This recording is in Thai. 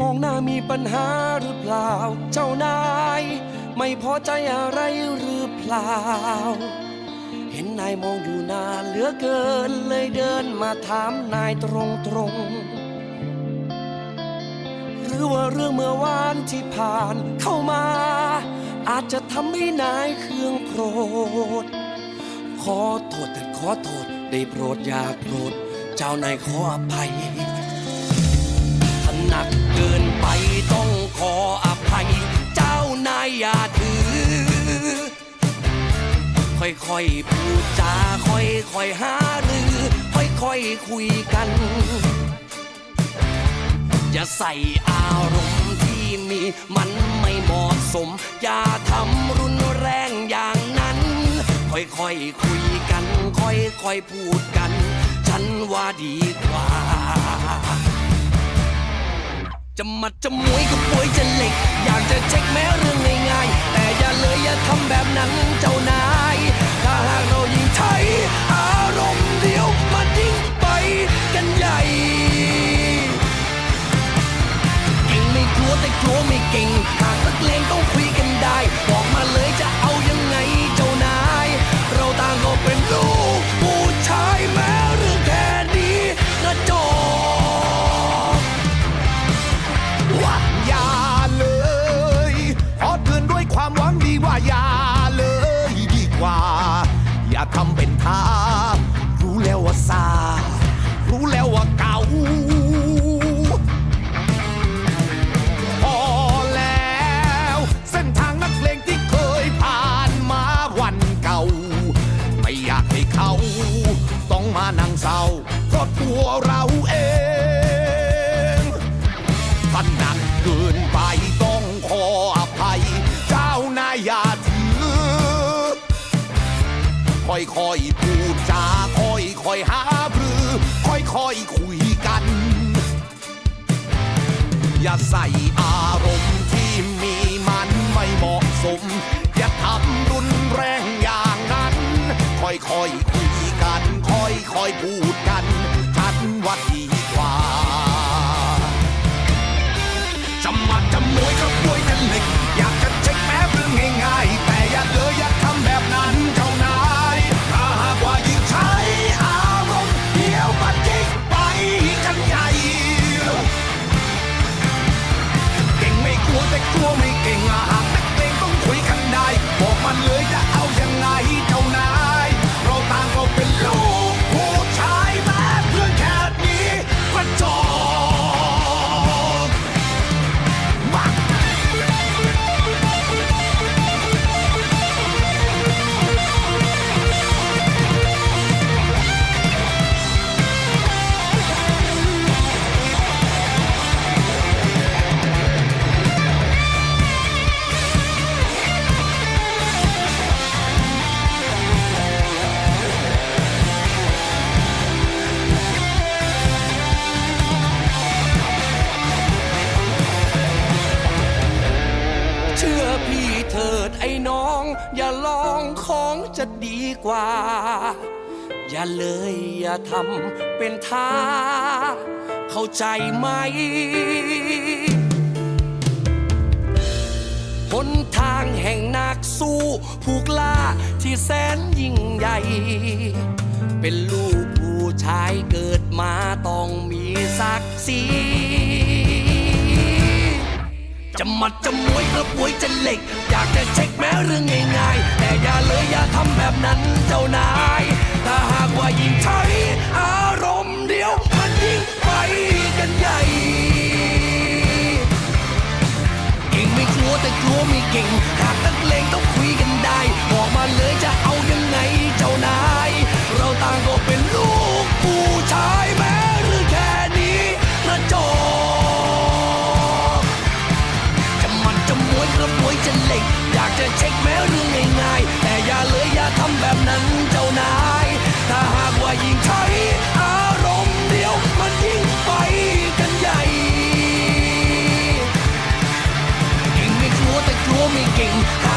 มองหน้ามีปัญหาหรือเปล่า เจ้านาย ไม่พอใจอะไรหรือเปล่า เห็นนายมองอยู่นานเหลือเกินเลยเดินมาถามนายตรงตรงหรือว่าเรื่องเมื่อวานที่ผ่านเข้ามา อาจจะทำให้นายเคืองโกรธ ขอโทษแต่ขอโทษได้โปรดอย่าโกรธเจ้านายขออภัย ค่อยๆพูดจาค่อยๆหารือ ค่อยๆคุยกัน อย่าใส่อารมณ์ที่มีมันไม่เหมาะสม อย่าทำรุนแรงอย่างนั้น ค่อยๆคุยกัน ค่อยๆพูดกัน ฉันว่าดีกว่าจะมัดจะมวยก็ป่วยจะเหล็ก อยากจะเช็คแม้เรื่องง่ายๆแต่อย่าเลยอย่าทำแบบนั้นเจ้านาย เศร้าเพราะตัวเราเองถ้าหนักเกินไปต้องขออภัย เจ้านายอย่าถือ ค่อยๆพูดจาค่อยๆหาบรือค่อยๆคุยกัน อย่าใส่อารมณ์ที่มีมันไม่เหมาะสม อย่าทำรุนแรงอย่างนั้น ค่อยๆคุย ค่อยๆพูด อย่าลองของจะดีกว่า อย่าเลยอย่าทำเป็นท่า เข้าใจไหมหนทางแห่งนักสู้ผู้กล้าที่แสนยิ่งใหญ่ เป็นลูกผู้ชายเกิดมาต้องมีศักดิ์ศรี จะมัดจะมวยกระปวยจะเหล็ก อยากจะเช็คแม้เรื่องง่ายๆ แต่อย่าเลยอย่าทำแบบนั้นเจ้านาย ถ้าหากว่ายิ่งใช้อารมณ์เดียวมันยิ่งไปกันใหญ่เก่งไม่กลัวแต่กลัวไม่เก่งหากนักเลง ลัว